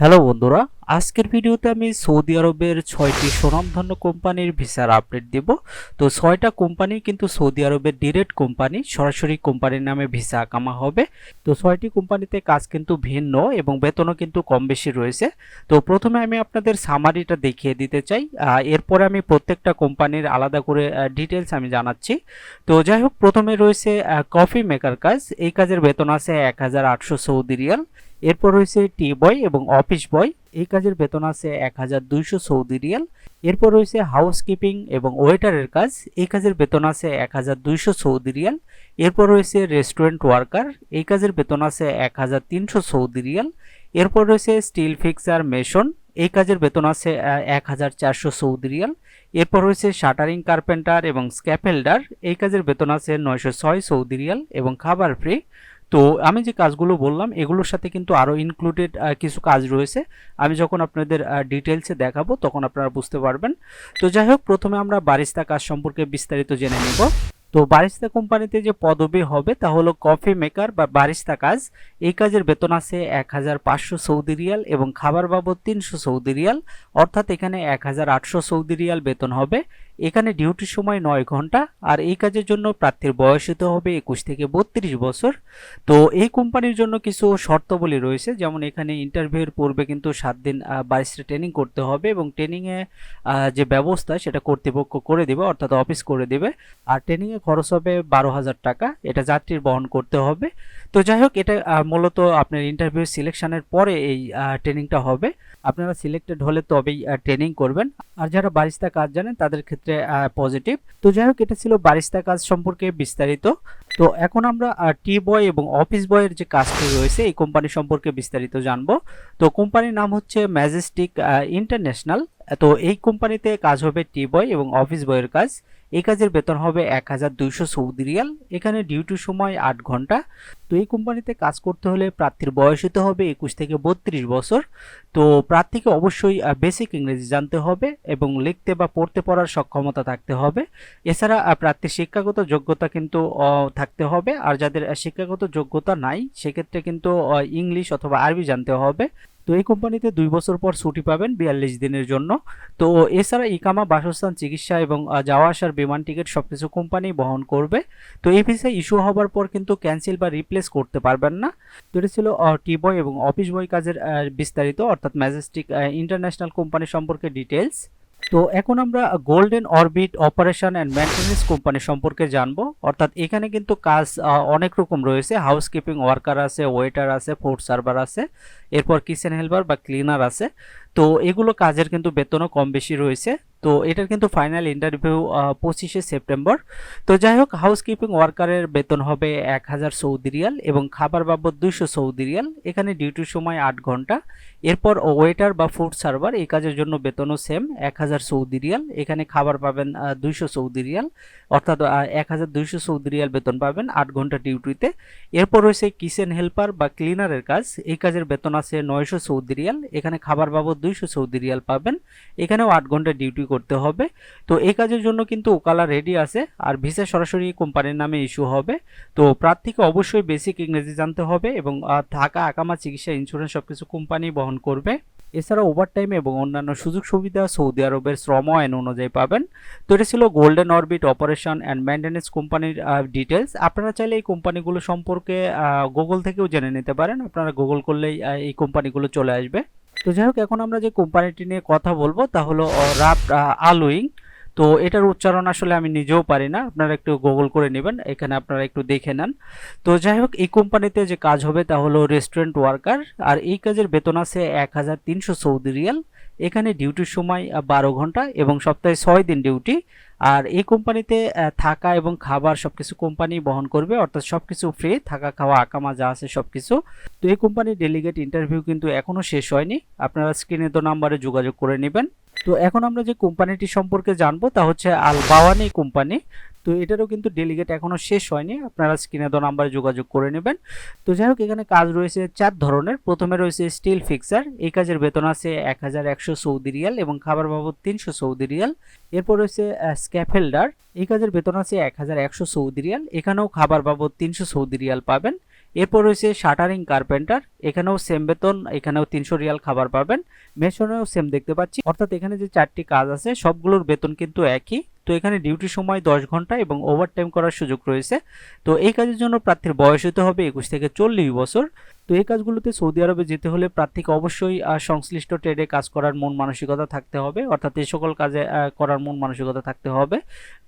Hello বন্ধুরা, আজকের ভিডিওতে আমি সৌদি আরবের ছয়টি সুনামধন্য কোম্পানির ভিসার আপডেট দেব। তো ছয়টা কোম্পানি কিন্তু সৌদি আরবের ডিরেক্ট কোম্পানি, সরাসরি কোম্পানির নামে ভিসা আকামা হবে। তো ছয়টি কোম্পানিতে কাজ কিন্তু ভিন্ন এবং বেতনও কিন্তু কম বেশি রয়েছে। তো প্রথমে আমি আপনাদের সামারিটা দেখিয়ে দিতে চাই। এরপরে আমি প্রত্যেকটা কোম্পানির আলাদা করে ডিটেলস আমি জানাচ্ছি। তো যাই হোক, প্রথমে রয়েছে কফি মেকার কাজ। এই কাজের বেতন আছে এক হাজার আটশো সৌদি রিয়াল। এরপর রয়েছে টি বয় এবং অফিস বয়। এই কাজের বেতন আছে এক হাজার দুইশো সৌদি রিয়াল। এরপর রয়েছে হাউসকিপিং এবং ওয়েটারের কাজ। এই কাজের বেতন আছে এক হাজার দুইশো সৌদি রিয়াল। এরপর রয়েছে রেস্টুরেন্ট ওয়ার্কার। এই কাজের বেতন আছে এক হাজার তিনশো সৌদি রিয়াল। এরপর রয়েছে স্টিল ফিক্সার মেশন। এই কাজের বেতন আছে এক হাজার চারশো সৌদি রিয়াল। এরপর রয়েছে শাটারিং কার্পেন্টার এবং স্ক্যাপেল্ডার। এই কাজের বেতন আছে নয়শো ছয় সৌদি রিয়াল এবং খাবার ফ্রি। তো আমি যে কাজগুলো বললাম, এগুলোর সাথে কিন্তু আরও ইনক্লুডেড কিছু কাজ রয়েছে। আমি যখন আপনাদের ডিটেলসে দেখাবো, তখন আপনারা বুঝতে পারবেন। তো যাই হোক, প্রথমে আমরা বারিস্তা কাজ সম্পর্কে বিস্তারিত জেনে নেব। তো বারিস্তা কোম্পানিতে যে পদবি হবে, তা হলো কফি মেকার বা বারিস্তা কাজ। এই কাজের বেতন আছে এক হাজার পাঁচশো সৌদি রিয়াল এবং খাবার বাবদ তিনশো সৌদি রিয়াল, অর্থাৎ এখানে এক হাজার আটশো সৌদি রিয়াল বেতন হবে। এখানে ডিউটির সময় নয় ঘণ্টা, আর এই কাজের জন্য প্রার্থীর বয়স হতে হবে একুশ থেকে বত্রিশ বছর। তো এই কোম্পানির জন্য কিছু শর্তাবলী রয়েছে, যেমন এখানে ইন্টারভিউয়ের পূর্বে কিন্তু সাত দিন বারিস্টা ট্রেনিং করতে হবে এবং ট্রেনিংয়ে যে ব্যবস্থা সেটা কর্তৃপক্ষ করে দেবে, অর্থাৎ অফিস করে দেবে। আর ট্রেনিংয়ে খরচ হবে বারো হাজার টাকা, এটা যাত্রীর বহন করতে হবে। তো যাই হোক, এটা মূলত আপনার ইন্টারভিউ সিলেকশনের পরে এই ট্রেনিংটা হবে। আপনারা সিলেক্টেড হলে তবেই ট্রেনিং করবেন। আর যারা বারিস্তা কাজ জানেন, তাদের ক্ষেত্রে পজিটিভ তো যাই হোক, এটা ছিল বারিস্তা কাজ সম্পর্কে বিস্তারিত। তো এখন আমরা টি বয় এবং অফিস বয়ের যে কাজটি রয়েছে, এই কোম্পানি সম্পর্কে বিস্তারিত জানব। তো কোম্পানির নাম হচ্ছে ম্যাজেস্টিক ইন্টারন্যাশনাল তো এই কোম্পানিতে কাজ হবে টি বয় এবং অফিস বয়ের কাজ। এই কাজের বেতন হবে এক হাজার দুইশো সৌদি রিয়াল। এখানে ডিউটি সময় আট ঘণ্টা। তো এই কোম্পানিতে কাজ করতে হলে প্রার্থীর বয়স হতে হবে একুশ থেকে বত্রিশ বছর। তো প্রার্থীকে অবশ্যই বেসিক ইংরেজি জানতে হবে এবং লিখতে বা পড়তে পড়ার সক্ষমতা থাকতে হবে। এছাড়া প্রার্থীর শিক্ষাগত যোগ্যতা কিন্তু থাকতে হবে। আর যাদের শিক্ষাগত যোগ্যতা নাই, সেক্ষেত্রে কিন্তু ইংলিশ অথবা আরবি জানতে হবে। তো এই কোম্পানিতে দুই বছর পর ছুটি পাবেন বিয়াল্লিশ দিনের জন্য। তো এছাড়া ইকামা বাসস্থান, চিকিৎসা এবং যাওয়া আসার বিমান টিকিট সব কিছু কোম্পানি বহন করবে। তো এই ভিসা ইস্যু হবার পর কিন্তু ক্যান্সেল বা রিপ্লেস করতে পারবেন না। তো এটা ছিল টি বয় এবং অফিস বয় কাজের বিস্তারিত, অর্থাৎ ম্যাজেস্টিক ইন্টারন্যাশনাল কোম্পানি সম্পর্কে ডিটেলস তো এখন আমরা Golden Orbit operation and maintenance company সম্পর্কে জানব। অর্থাৎ এখানে কিন্তু কাজ অনেক রকম রয়েছে। হাউসকিপিং ওয়ার্কার আছে ওয়েটার আছে ফুড সার্ভার আছে, এরপর কিচেন হেল্পার বা ক্লিনার আছে। তো এগুলো কাজের কিন্তু বেতনও কম বেশি রয়েছে। তো এটার কিন্তু ফাইনাল ইন্টারভিউ পঁচিশে সেপ্টেম্বর। তো যাই হোক হাউসকিপিং ওয়ার্কারের বেতন হবে এক হাজার সৌদি রিয়াল এবং খাবার বাবদ দুইশো সৌদি রিয়াল। এখানে ডিউটির সময় আট ঘণ্টা। এরপর ওয়েটার বা ফুড সার্ভার এই কাজের জন্য বেতনও সেম এক হাজার সৌদি রিয়াল। এখানে খাবার পাবেন দুইশো সৌদি রিয়াল। অর্থাৎ এক হাজার দুইশো সৌদি রিয়াল বেতন পাবেন আট ঘণ্টা ডিউটিতে এরপর রয়েছে কিচেন হেল্পার বা ক্লিনারের কাজ। এই কাজের বেতন আছে নয়শো সৌদি রিয়াল। এখানে খাবার বাবদ দুইশো সৌদি রিয়াল পাবেন। এখানেও আট ঘণ্টা ডিউটি করতে হবে। তো এই কাজের জন্য কিন্তু ওকালা রেডি আছে, আর ভিসা সরাসরি কোম্পানির নামে ইস্যু হবে। তো প্রার্থীকে অবশ্যই বেসিক ইংরেজি জানতে হবে এবং থাকা আকামা চিকিৎসা ইন্স্যুরেন্স সবকিছু কোম্পানি বহন করবে। এছাড়া ওভারটাইম এবং অন্যান্য সুযোগ সুবিধা সৌদি আরবের শ্রম আইন অনুযায়ী পাবেন। তো এটা ছিল Golden Orbit operation and maintenance কোম্পানির ডিটেলস আপনারা চাইলে এই কোম্পানিগুলো সম্পর্কে গুগল থেকেও জেনে নিতে পারেন। আপনারা গুগল করলেই এই কোম্পানিগুলো চলে আসবে। তো যাই হোক, এখন আমরা যে কোম্পানিটি নিয়ে কথা বলব তা হলো রাপ আলুইং তো এটার উচ্চারণ আসলে আমি নিজেও পারি না, আপনারা একটু গুগল করে নেবেন, এখানে আপনারা একটু দেখে নেন। তো যাই হোক, এই কোম্পানিতে যে কাজ হবে তা হলো রেস্টুরেন্ট ওয়ার্কার আর এই কাজের বেতন আছে এক হাজার তিনশো সৌদি রিয়াল। এখানে ডিউটির সময় বারো ঘণ্টা এবং সপ্তাহে ছয় দিন ডিউটি আর এই কোম্পানিতে থাকা এবং খাবার সব কিছু কোম্পানি বহন করবে, অর্থাৎ সব কিছু ফ্রি থাকা, খাওয়া, আকামা যা আছে সব কিছু তো এই কোম্পানির ডেলিগেট ইন্টারভিউ কিন্তু এখনও শেষ হয়নি। আপনারা স্ক্রিনে তো নাম্বারে যোগাযোগ করে নেবেন। তো এখন আমরা যে কোম্পানিটি সম্পর্কে জানব তা হচ্ছে আল বাওয়ানি কোম্পানি। তো এটারও কিন্তু ডেলিগেট এখনও শেষ হয়নি। আপনারা স্ক্রিনে তো নাম্বারে যোগাযোগ করে নেবেন। তো যাই হোক, এখানে কাজ রয়েছে চার ধরনের। প্রথমে রয়েছে স্টিল ফিক্সার এই কাজের বেতন আছে এক হাজার একশো সৌদি রিয়াল এবং খাবার বাবদ তিনশো সৌদি রিয়াল। এরপর রয়েছে স্ক্যাফেল্ডার এই কাজের বেতন আছে এক হাজার একশো সৌদি রিয়াল। এখানেও খাবার বাবদ তিনশো সৌদি রিয়াল পাবেন। এরপর রয়েছে শাটারিং কার্পেন্টার, এখানেও সেম বেতন, এখানেও তিনশো রিয়াল খাবার পাবেন। মেশনেও সেম দেখতে পাচ্ছি। অর্থাৎ এখানে যে চারটি কাজ আছে, সবগুলোর বেতন কিন্তু একই। তো এখানে ডিউটির সময় দশ ঘণ্টা এবং ওভারটাইম করার সুযোগ রয়েছে। তো এই কাজের জন্য প্রার্থীর বয়স হতে হবে একুশ থেকে চল্লিশ বছর। তো এই কাজগুলোতে সৌদি আরবে যেতে হলে প্রার্থীকে অবশ্যই সংশ্লিষ্ট ট্রেডে কাজ করার মন মানসিকতা থাকতে হবে, অর্থাৎ এই সকল কাজে করার মন মানসিকতা থাকতে হবে।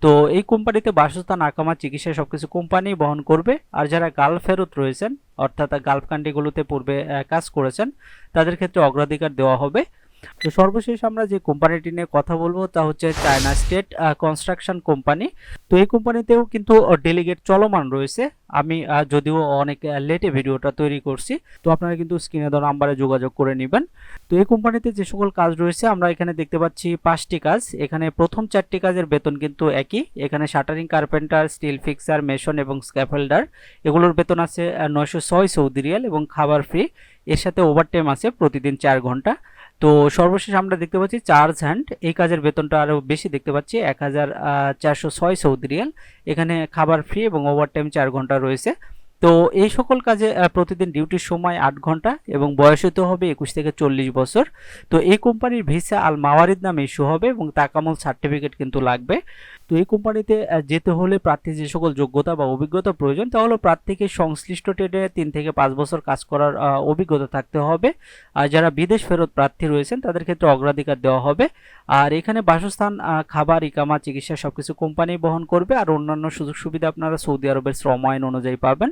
তো এই কোম্পানিতে বাসস্থান আকামা চিকিৎসা সবকিছু কোম্পানি বহন করবে। আর যারা গাল ফেরত রয়েছেন, অর্থাৎ গালফ কান্ট্রিগুলোতে পূর্বে কাজ করেছেন, তাদের ক্ষেত্রে অগ্রাধিকার দেওয়া হবে। তো সর্বশেষ আমরা যে কোম্পানিটি নিয়ে কথা বলব তা হচ্ছে চায়না স্টেট কনস্ট্রাকশন কোম্পানি তো এই কোম্পানিতেও কিন্তু ডেলিগেট চলমান রয়েছে। আমি যদিও অনেক লেটে ভিডিওটা তৈরি করছি, তো আপনারা কিন্তু স্ক্রিনে দেওয়া নাম্বারে যোগাযোগ করে নেবেন। তো এই কোম্পানিতে যে সকল কাজ রয়েছে, আমরা এখানে দেখতে পাচ্ছি পাঁচটি কাজ। এখানে প্রথম চারটি কাজের বেতন কিন্তু একই। এখানে shuttering, carpenter steel fixer mason এবং স্ক্যাফেল্ডার এগুলোর বেতন আছে নয়শো ছয় সৌদি রিয়াল এবং খাবার ফ্রি এর সাথে ওভারটাইম আছে প্রতিদিন চার ঘণ্টা। তো সর্বশেষ আমরা দেখতে পাচ্ছি চার্জ হ্যান্ড। এই কাজের বেতনটা আরও বেশি দেখতে পাচ্ছি, এক হাজার চারশো ছয় সৌদি রিয়াল। এখানে খাবার ফ্রি এবং ওভারটাইম চার ঘণ্টা রয়েছে। তো এই সকল কাজে প্রতিদিন ডিউটির সময় আট ঘণ্টা এবং বয়স হতে হবে একুশ থেকে চল্লিশ বছর। তো এই কোম্পানির ভিসা আল মাওয়ারিদ নামে ইস্যু হবে এবং তাকামল সার্টিফিকেট কিন্তু লাগবে। তো এই কোম্পানিতে যেতে হলে প্রার্থীর যে সকল যোগ্যতা বা অভিজ্ঞতা প্রয়োজন, তা হলো প্রার্থীকে সংশ্লিষ্ট ট্রেডে তিন থেকে পাঁচ বছর কাজ করার অভিজ্ঞতা থাকতে হবে। আর যারা বিদেশ ফেরত প্রার্থী রয়েছেন, তাদের ক্ষেত্রে অগ্রাধিকার দেওয়া হবে। আর এখানে বাসস্থান খাবার, ইকামা, চিকিৎসা সবকিছু কোম্পানি বহন করবে। আর অন্যান্য সুযোগ সুবিধা আপনারা সৌদি আরবের শ্রম আইন অনুযায়ী পাবেন।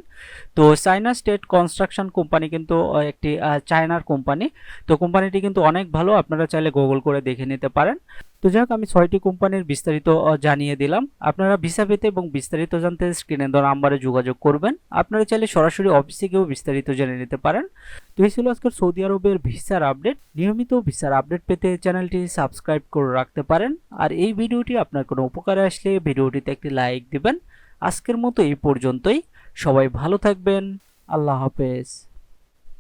তো চায়না স্টেট কনস্ট্রাকশন কোম্পানি কিন্তু একটি চায়নার কোম্পানি তো কোম্পানিটি কিন্তু অনেক ভালো। আপনারা চাইলে গুগল করে দেখে নিতে পারেন। তো যাই হোক, আমি ছয়টি কোম্পানির বিস্তারিত জানিয়ে দিলাম। আপনারা ভিসা পেতে এবং বিস্তারিত জানতে স্ক্রিনে দেওয়া নাম্বারে যোগাযোগ করবেন। আপনারা চাইলে সরাসরি অফিসে গিয়েও বিস্তারিত জেনে নিতে পারেন। তো এই ছিল আজকের সৌদি আরবের ভিসার আপডেট। নিয়মিত ভিসার আপডেট পেতে চ্যানেলটি সাবস্ক্রাইব করে রাখতে পারেন। আর এই ভিডিওটি আপনার কোনো উপকারে আসলে ভিডিওটিতে একটি লাইক দিবেন। আজকের মতো এই পর্যন্তই। সবাই ভালো থাকবেন। আল্লাহ হাফেজ।